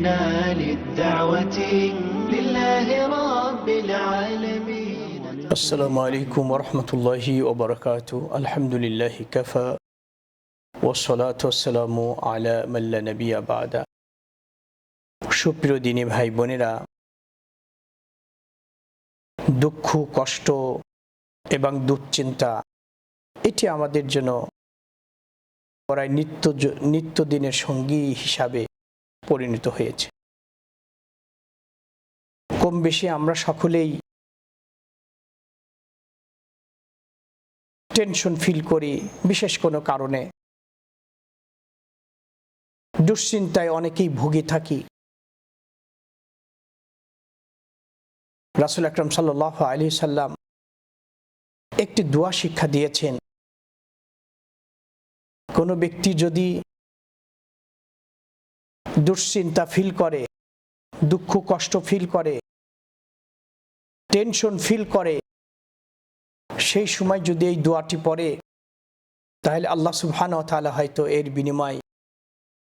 جئنا للدعوة لله رب العالمين السلام عليكم ورحمة الله وبركاته الحمد لله كفى والصلاة والسلام على من لا نبي بعد সুপ্রিয় দিনী ভাই বোনেরা দুঃখ কষ্ট এবং দুশ্চিন্তা এটি আমাদের জন্য প্রায় নিত্য নিত্যদিনের সঙ্গী হিসাবে পরিণত হয়েছে। কম বেশি আমরা সকলেই টেনশন ফিল করি, বিশেষ কোনো কারণে। দুশ্চিন্তায় অনেকেই ভুগে থাকি। রাসুল আকরম সাল্লাহ আলী সাল্লাম একটি দোয়া শিক্ষা দিয়েছেন। কোনো ব্যক্তি যদি দুশ্চিন্তা ফিল করে, দুঃখ, কষ্ট ফিল করে টেনশন ফিল করে। সেই সময় যদি এই দোয়াটি পড়ে, তাহলে আল্লাহ সুবহান তালা হয়তো এর বিনিময়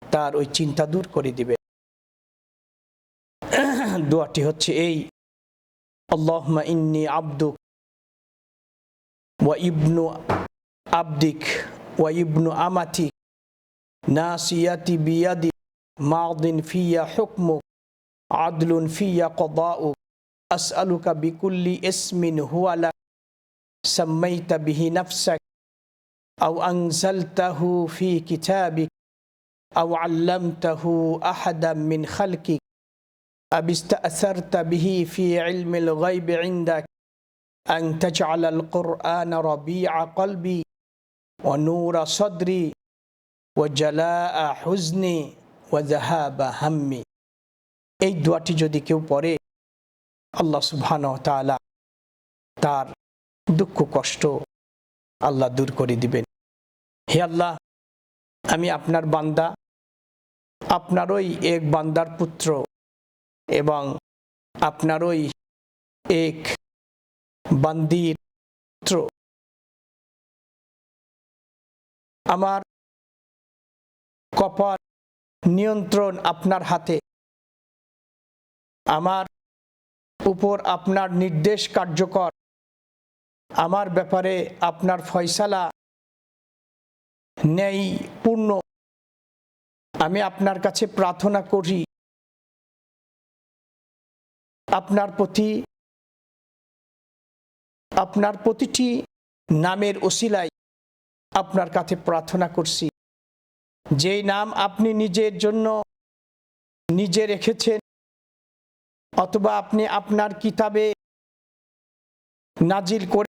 তার ওই চিন্তা দূর করে দিবে। দোয়াটি হচ্ছে এই আল্লাহমা ইন্নি আব্দুক ওয়া ইবনু আব্দিক ওয়া ইবনু আমাতিক, নাসিয়াতি বিয়াদি ماض في حكمك عدل في قضاؤك. أسألك بكل اسم هو لك. سميت به نفسك أو أنزلته في كتابك أو علمته أحدا من خلقك. أب استأثرت به في علم الغيب عندك؟ أن تجعل القرآن ربيع قلبي ونور صدري وجلاء حزني. ওয়াজাহাবা হাম্মি। এই দোয়াটি যদি কেউ পড়ে, আল্লাহ সুবহান তালা তার দুঃখ, কষ্ট আল্লাহ দূর করে দিবেন। হে আল্লাহ, আমি আপনার বান্দা আপনার ওই এক বান্দার পুত্র এবং আপনার ওই এক বান্দির পুত্র। আমার কপাল নিয়ন্ত্রণ আপনার হাতে। আমার উপর আপনার নির্দেশ কার্যকর। আমার ব্যাপারে আপনার ফয়সালা নেই পূর্ণ আমি আপনার কাছে প্রার্থনা করি। আপনার প্রতি, আপনার প্রতিটি নামের ওসিলায় আপনার কাছে প্রার্থনা করছি। যেই নাম আপনি নিজের জন্য নিজে রেখেছেন অথবা আপনি আপনার কিতাবে নাজিল করে